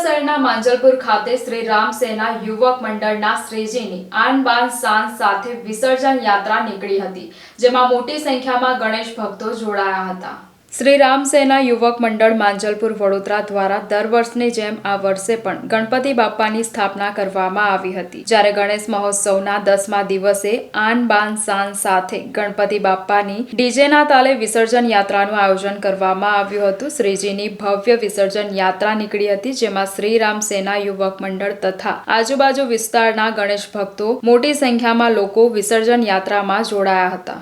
શહેરના માંજલપુર ખાતે શ્રી રામ સેના યુવક મંડળના શ્રીજીની આન બાન શાન સાથે વિસર્જન યાત્રા નીકળી હતી, જેમાં મોટી સંખ્યામાં ગણેશ ભક્તો જોડાયા હતા. શ્રી રામ સેના યુવક મંડળ માંજલપુર વડોદરા દ્વારા દર વર્ષની જેમ આ વર્ષે પણ ગણપતિ બાપ્પાની સ્થાપના કરવામાં આવી હતી. જ્યારે ગણેશ મહોત્સવના દસમા દિવસે આન બાન સાન સાથે ગણપતિ બાપ્પાની ડીજેના તાલે વિસર્જન યાત્રાનું આયોજન કરવામાં આવ્યું હતું. શ્રીજીની ભવ્ય વિસર્જન યાત્રા નીકળી હતી, જેમાં શ્રી રામ યુવક મંડળ તથા આજુબાજુ વિસ્તારના ગણેશ ભક્તો મોટી સંખ્યામાં લોકો વિસર્જન યાત્રામાં જોડાયા હતા.